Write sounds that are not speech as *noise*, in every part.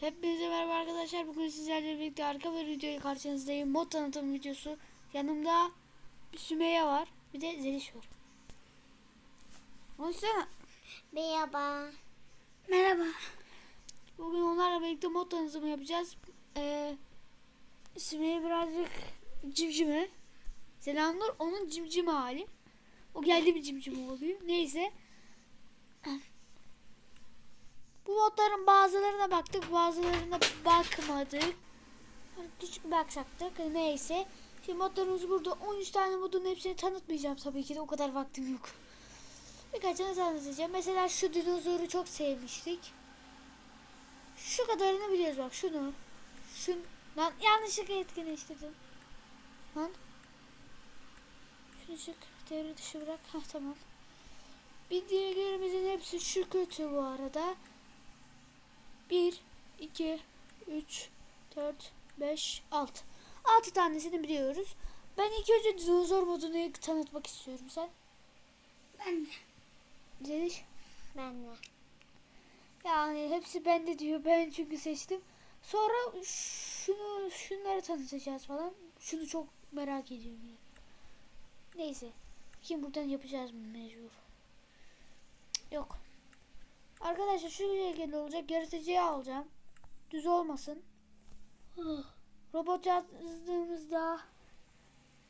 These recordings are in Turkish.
Hepinize merhaba arkadaşlar. Bugün sizlerle birlikte arka bir videoyu karşınızdayım. Mod tanıtım videosu. Yanımda bir Sümeyye var. Bir de Zeliş var. Konuşsana. Merhaba. Merhaba. Bugün onlarla birlikte mod tanıtımı yapacağız. Ee, Sümeyye birazcık cimcime. Selamlar onun cimcime hali. O geldi bir cimcime oluyor. Neyse. Bu modların bazılarına baktık, bazılarına bakmadık. Küçük bir aksaktık. Neyse. Şimdi modlarımız burada. 13 tane modun hepsini tanıtmayacağım tabii ki de o kadar vaktim yok. Birkaçını tanıtacağım. Mesela şu dinozoru çok sevmiştik. Şu kadarını biliyoruz bak şunu. Şun lan yanlışlıkla etkinleştirdim. Lan. Şunu çık. Devre dışı bırak. Hah tamam. Bilgilerimizin hepsi şu kötü bu arada. 1, 2, 3, 4, 5, 6. 6 tanesini biliyoruz. Ben ilk önce dinozor modunu tanıtmak istiyorum sen. Ben de. Zeliş. Ben de. Yani hepsi bende diyor. Ben çünkü seçtim. Sonra şunu şunları tanıtacağız falan. Şunu çok merak ediyorum ya. Neyse. Kim buradan yapacağız mı mecbur. Yok. Arkadaşlar şu şekilde olacak. Yaratıcıyı alacağım. Düz olmasın. Robot yazdığımızda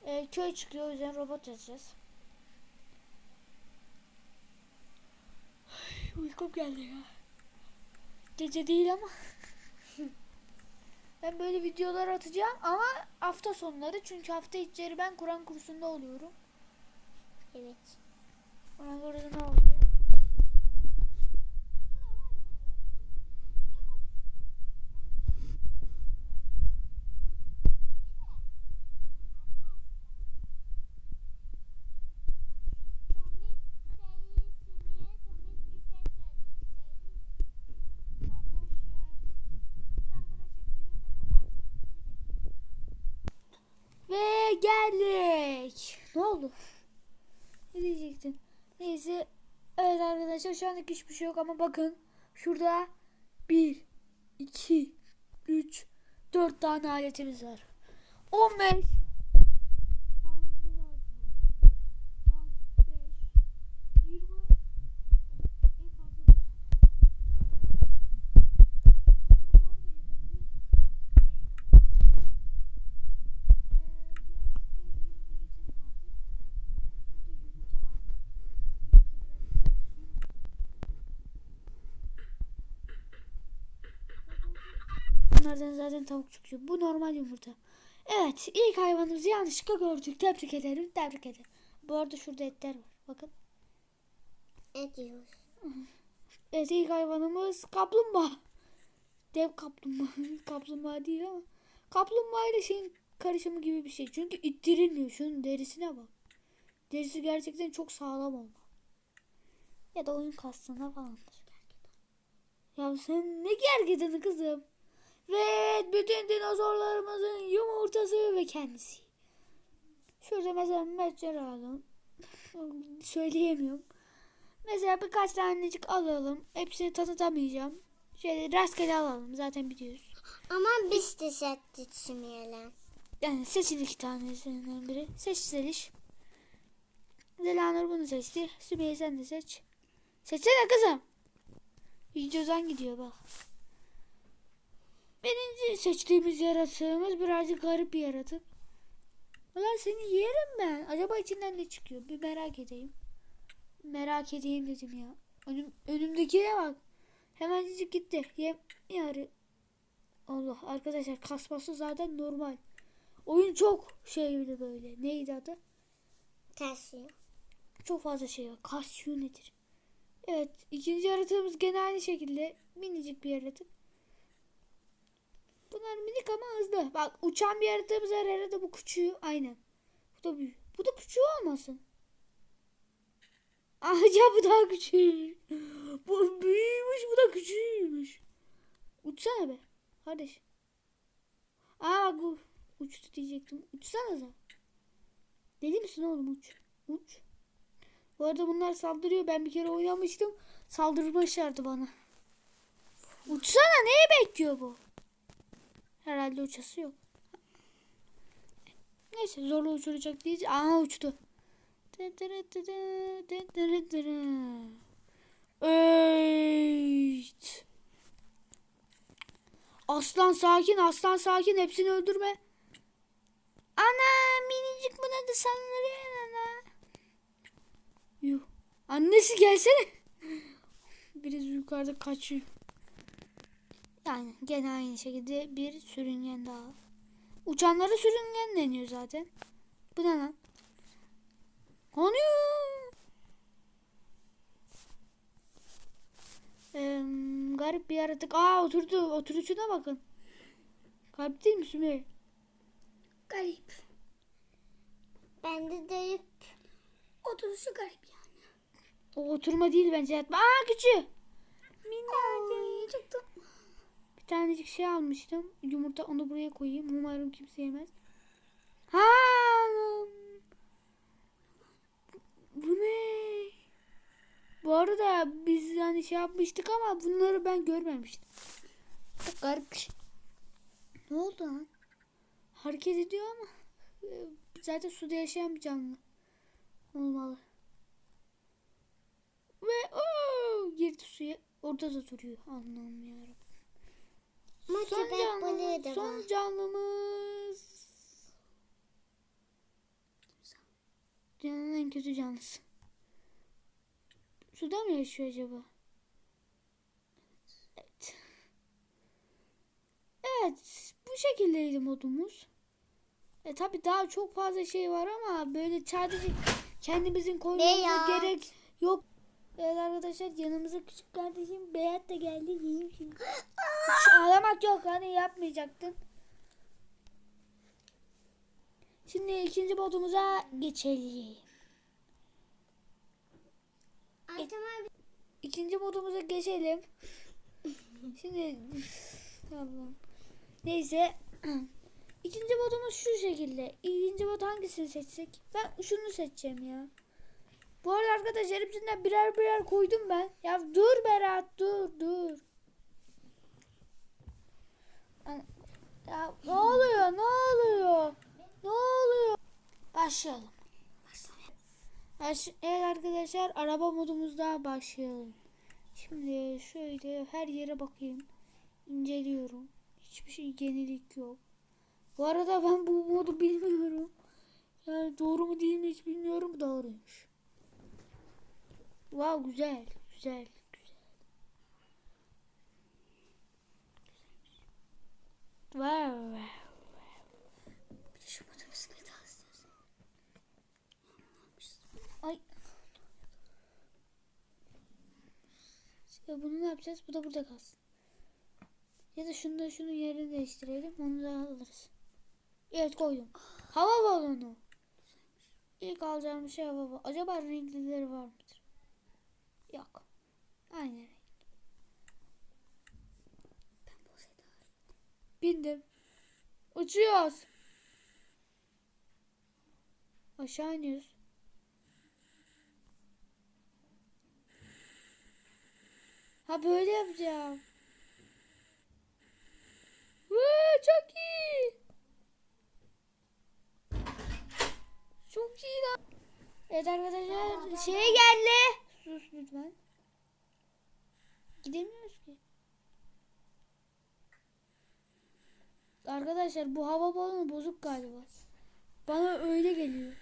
e, köy çıkıyor. O yüzden robot yazacağız. Uykum geldi ya. Gece değil ama. *laughs* ben böyle videolar atacağım ama hafta sonları çünkü hafta içleri ben Kur'an kursunda oluyorum. Evet. Kur'an kursunda oluyorum. Ve geldik. Ne oldu? Ne diyecektin? Neyse. Evet arkadaşlar şu anlık hiçbir şey yok ama bakın. Şurada 1, 2, 3, 4 tane aletimiz var. 15. zaten tavuk çıkıyor. Bu normal yumurta. Evet ilk hayvanımızı yanlışlıkla gördük. Tebrik ederim. Tebrik ederim. Bu arada şurada etler var. Bakın. Ne diyoruz? Evet ilk hayvanımız kaplumbağa. Dev kaplumbağa. *laughs* kaplumbağa değil ama. Kaplumbağa ile şeyin karışımı gibi bir şey. Çünkü ittirilmiyor. Şunun derisine bak. Derisi gerçekten çok sağlam olma. Ya da oyun kastına falandır. Ya sen ne gergedeni kızım. Ve evet, bütün dinozorlarımızın yumurtası ve kendisi. Şurada mesela metçer alalım. Söyleyemiyorum. Mesela birkaç tanecik alalım. Hepsini tanıtamayacağım. Şöyle rastgele alalım. Zaten biliyoruz. Ama biz de seçmeyelim. Yani seçin iki tanesinden biri. Seç Zeliş. Zelanur bunu seçti. Sümeyye sen de seç. Seçsene kızım. Videodan gidiyor bak. Birinci seçtiğimiz yaratığımız birazcık garip bir yaratık. Ulan seni yerim ben. Acaba içinden ne çıkıyor? Bir merak edeyim. Merak edeyim dedim ya. Önüm, önümdekine bak. Hemencik gitti. Yem yarı. Allah arkadaşlar kasması zaten normal. Oyun çok şey bir de böyle. Neydi adı? Tersi. Çok fazla şey var. Kasyu nedir? Evet. ikinci yaratığımız gene aynı şekilde. Minicik bir yaratık. Bunlar minik ama hızlı. Bak uçan bir yaratığımız var. Herhalde bu küçüğü. Aynen. Bu da büyük. Bu da küçüğü olmasın. *laughs* Aa ya bu daha küçük. Bu büyümüş bu da küçüğüymüş. Uçsana be. Kardeş. Aa bu. Uçtu diyecektim. Uçsana da. Deli misin oğlum uç. Uç. Bu arada bunlar saldırıyor. Ben bir kere oynamıştım. Saldırmışlardı bana. Uçsana neye bekliyor bu? Herhalde uçası yok. Neyse zorla uçuracak değil. Aha uçtu. Evet. Aslan sakin, aslan sakin. Hepsini öldürme. Ana minicik buna da saldırıyor ana. Yuh. Annesi gelsene. Biraz yukarıda kaçıyor. Yani gene aynı şekilde bir sürüngen daha. Uçanlara sürüngen deniyor zaten. Bu ne lan? Hani? Eee, garip bir yaratık. Aa oturdu. Oturuşuna bakın. Garip değil mi Sümeyye? Garip. Bende de Oturuşu garip yani. O oturma değil bence yatma. Aa küçüğü. Minnacık. çıktı. Tanecik şey almıştım. Yumurta onu buraya koyayım. Umarım kimse yemez. Ha. Bu ne? Bu arada biz hani şey yapmıştık ama bunları ben görmemiştim. Çok garip bir şey. Ne oldu lan? Hareket ediyor ama e, zaten suda yaşayan bir canlı. Olmalı. Ve ooo girdi suya. Orada da duruyor. Allah'ım yarabbim. Ama Son köpek balığı canlımız. da Son var. canlımız. Dünyanın en kötü canlısı. Suda mı yaşıyor acaba? Evet. Evet. Bu şekildeydi modumuz. E tabi daha çok fazla şey var ama böyle sadece kendimizin koymamıza gerek yok. Evet arkadaşlar yanımıza küçük kardeşim Beyat da geldi. Yiyeyim şimdi. Hiç ağlamak yok hani yapmayacaktın. Şimdi ikinci modumuza geçelim. İkinci modumuza geçelim. Şimdi Allah'ım. Neyse. İkinci modumuz şu şekilde. İkinci mod hangisini seçsek? Ben şunu seçeceğim ya. Bu arada arkadaşlar hepsinden birer birer koydum ben. Ya dur Berat dur dur. Ya ne oluyor ne oluyor? Ne oluyor? Başlayalım. Baş- Evet arkadaşlar araba modumuzda başlayalım. Şimdi şöyle her yere bakayım. İnceliyorum. Hiçbir şey yenilik yok. Bu arada ben bu modu bilmiyorum. Yani doğru mu değil mi hiç bilmiyorum. Doğruymuş. Wow güzel. Güzel. Güzel. Wow. Bir de şu motor bisikleti al istersen. Ay. Ya bunu ne yapacağız? Bu da burada kalsın. Ya da şunu da şunun yerini değiştirelim. Onu da alırız. Evet koydum. Hava balonu. İlk alacağım şey hava balonu. Acaba renklileri var mıdır? Yok. Aynı renk. Bindim. Uçuyoruz. Aşağı iniyoruz. Ha böyle yapacağım. Vee, çok iyi. Çok iyi lan. Evet arkadaşlar şeye geldi. Sus lütfen. Gidemiyoruz ki. Arkadaşlar bu hava balonu bozuk galiba. Bana öyle geliyor.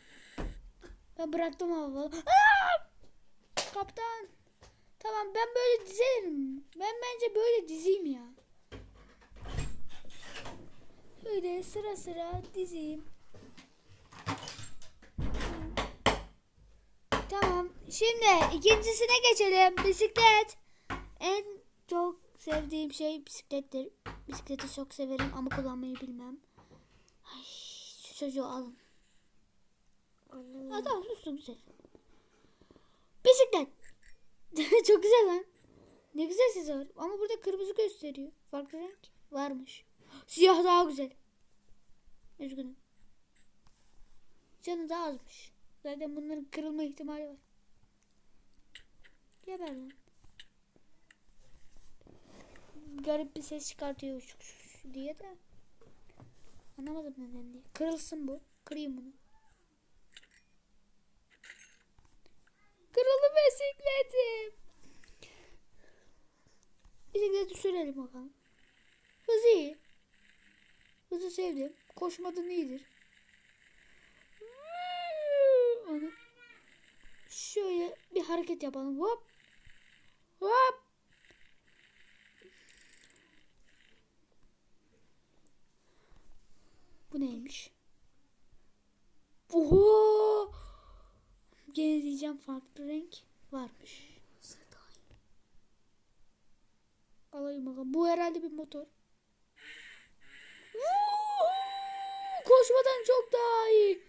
Ben bıraktım hava balonu. Kaptan. Tamam ben böyle dizerim. Ben bence böyle dizeyim ya. Şöyle sıra sıra dizeyim. Tamam. Şimdi ikincisine geçelim. Bisiklet. En çok sevdiğim şey bisiklettir. Bisikleti çok severim ama kullanmayı bilmem. Ay, şu çocuğu alın. Ha, tamam sustum güzel. Bisiklet. *laughs* çok güzel lan. Ne güzel ses var. Ama burada kırmızı gösteriyor. Farklı renk varmış. Siyah daha güzel. Üzgünüm. Canı da azmış. Zaten bunların kırılma ihtimali var. Lan. garip bir ses çıkartıyor şu diye de. Anlamadım neden diye. Kırılsın bu. Kırayım bunu. Kırıldı bisikletim. Bisikleti sürelim bakalım. Hız iyi. Hızı sevdim. Koşmadan iyidir. Onu şöyle bir hareket yapalım. Hop. Hop. Bu neymiş? Oho! Gene diyeceğim farklı renk varmış. Alayım bakalım. Bu herhalde bir motor. Koşmadan çok daha iyi.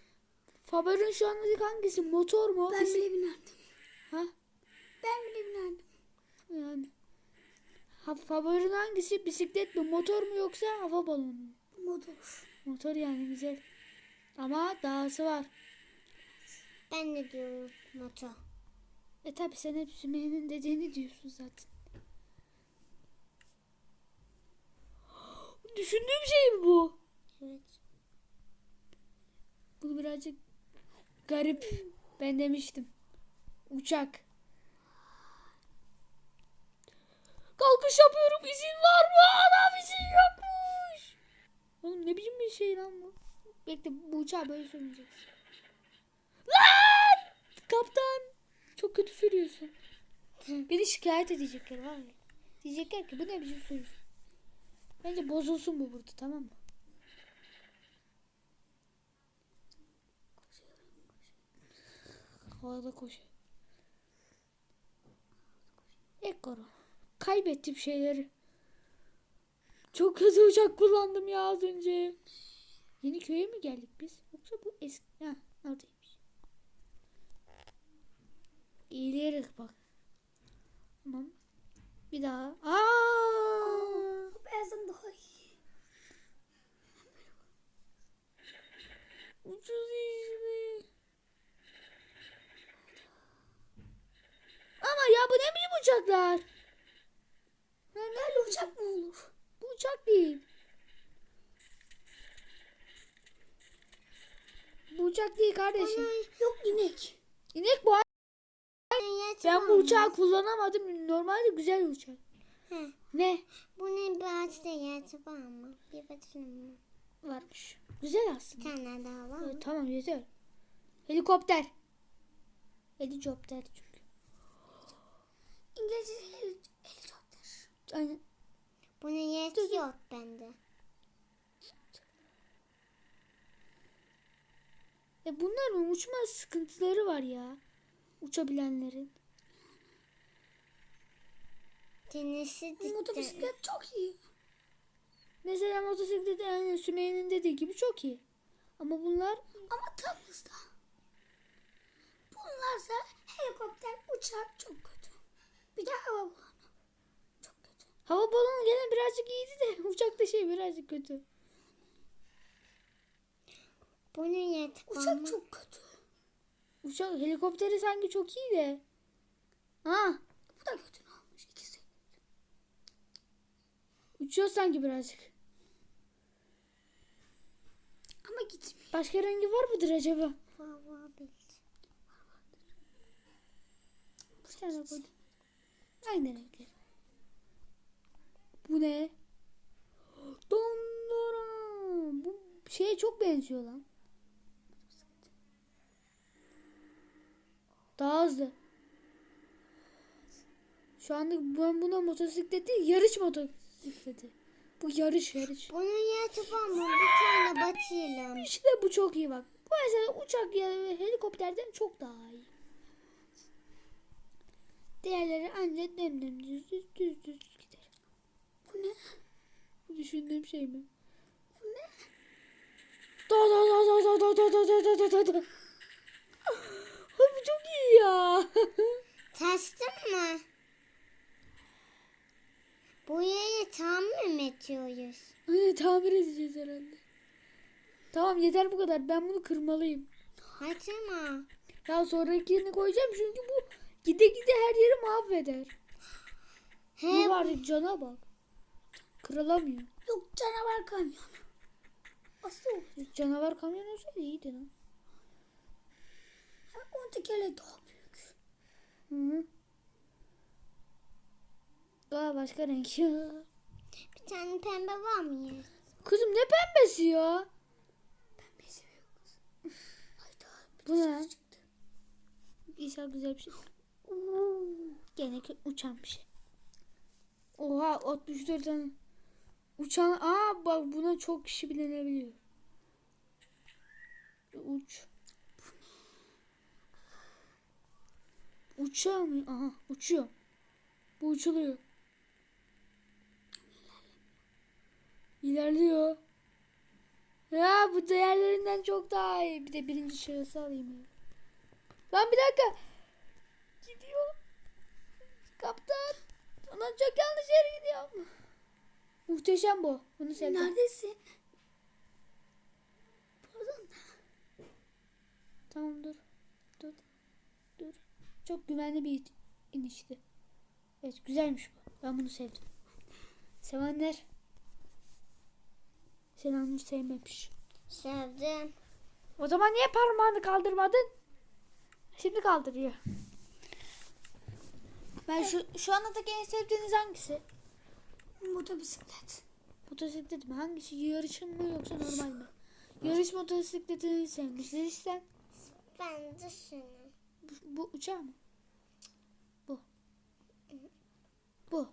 Faber'in şu anlık hangisi? Motor mu? Ben bile binerdim. Ha? Ben bile binerdim. Yani. Ha, Faber'in hangisi? Bisiklet mi? Motor mu yoksa hava balonu mu? Motor. Motor yani güzel. Ama dahası var. Ben de diyorum motor. E tabi sen hep Sümeyye'nin dediğini diyorsun zaten. Düşündüğüm şey mi bu? Evet. Bu birazcık garip. Ben demiştim. Uçak. Kalkış yapıyorum. İzin var mı? Adam izin yokmuş. Oğlum ne biçim bir şey lan bu? Bekle bu uçağı böyle sürmeyeceksin. Lan! Kaptan. Çok kötü sürüyorsun. Beni şikayet edecekler var ya. Diyecekler ki bu ne biçim sürüyorsun. Bence bozulsun bu burada tamam mı? Havada koşuyor. Ekoro. Kaybettim şeyleri. Çok kötü uçak kullandım ya az önce. Yeni köye mi geldik biz? Yoksa bu eski... Ha, oradaymış. İyilerek bak. Tamam. Bir daha. Aa! Bu beyazdan daha iyi. Ucuz iş mi? Ama ya bu ne biçim uçaklar? Böyle uçak mı olur? Bu uçak değil. Bu uçak değil kardeşim. Yok inek. İnek bu. Ben, bu uçağı kullanamadım. Normalde güzel bir uçak. He. Ne? Bunun bir ağaçta yatı var mı? Bir mı? Varmış. Güzel Bir aslında. tane daha var? Evet, tamam yeter. Helikopter. Helikopter çünkü. İngilizce hel helikopter. Aynen. Bunun yeti yok bende. E bunların uçma sıkıntıları var ya. Uçabilenlerin. Tenisi motosiklet çok iyi. Mesela motosiklet yani Sümeyye'nin dediği gibi çok iyi. Ama bunlar Ama tam hızda. Bunlarsa helikopter, uçak çok kötü. Bir de hava balonu. Çok kötü. hava balonu gene birazcık iyiydi de *laughs* uçakta şey birazcık kötü. Bunun yeti var Uçak mı? çok kötü. Uçak helikopteri sanki çok iyi de. Ha, Bu da kötü ne olmuş ikisi. uçuyor sanki birazcık. Ama gitmiyor. Başka rengi var mıdır acaba? Hava belki. Bir tane koydum. Aynı renkler. Bu ne? *gasps* Dondora. Bu şeye çok benziyor lan. Daha hızlı. Şu anda ben buna motosiklet değil yarış motosikleti. Bu yarış yarış. Bunun var mı? Bir tane batıyla. İşte bu çok iyi bak. Bu mesela uçak ya da helikopterden çok daha iyi. Diğerleri ancak dem dem düz düz düz düz gider. Bu ne? Bu düşündüğüm şey mi? Bu ne? Da da da da da da da da da da da bu çok iyi ya. *laughs* Taştın mı? Bu yeri tamir mi ediyoruz? Aynen tamir edeceğiz herhalde. Tamam yeter bu kadar. Ben bunu kırmalıyım. Açma. Ya sonrakini koyacağım çünkü bu gide gide her yeri mahveder. He, Bu var ya, cana bak. kırılamıyor. Yok canavar kamyon. Asıl. Canavar kamyon olsaydı iyiydi lan. Yani on tekerle daha büyük. Hı hı. Aa başka renk ya. Bir tane pembe var mı ya? Kızım ne pembesi ya? Pembe seviyor kız. Hayda. Bu ne? İnşallah güzel bir şey. Oo. Gene uçan bir şey. Oha 64 tane. Uçan aa bak buna çok kişi binebiliyor. Uç. Uçuyor mu? Aha uçuyor. Bu uçuluyor. İlerliyor. Ya bu değerlerinden çok daha iyi. Bir de birinci şahısı alayım ya. Lan bir dakika. Gidiyor. Kaptan. Ulan çok yanlış yere gidiyorum. Muhteşem bu. Bunu sevdim. Neredesin? Pardon. Tamam. Dur. Çok güvenli bir inişti. Evet güzelmiş bu. Ben bunu sevdim. Sevenler. Selamını sevmemiş. Sevdim. O zaman niye parmağını kaldırmadın? Şimdi kaldırıyor. Ben şu, şu andaki en sevdiğiniz hangisi? Motobisiklet. Motosiklet mi? Hangisi? Yarışın mı yoksa normal mi? Yarış motosikletini sevmişler işte. Ben şunu. Bu, bu uçağı mı? Bu. Bu.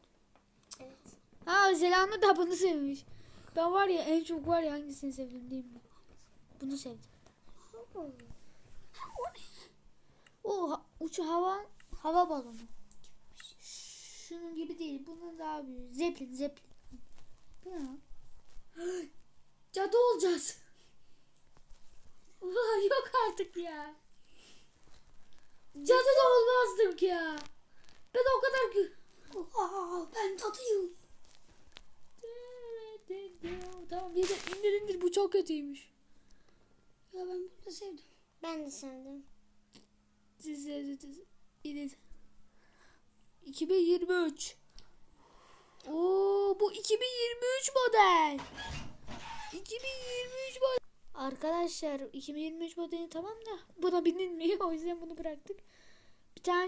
Evet. Ha Zelanda da bunu sevmiş. Ben var ya en çok var ya hangisini sevdim değil mi? Bunu sevdim. O uçu hava hava balonu. Şunun gibi değil. Bunun daha büyük. Zeppelin, Zeppelin. Bu ne? *gasps* Cadı olacağız. *laughs* Yok artık ya. Cadı da olmazdım ki ya. Ben o kadar Aa, ben tadıyım. Tamam yeter indir indir bu çok kötüymüş. Ya ben bunu sevdim. Ben de sevdim. Siz sevdiniz. İnin. 2023. Oo bu 2023 model. 2023 model. Arkadaşlar 2023 modeli tamam da buna binilmiyor *laughs* o yüzden bunu bıraktık.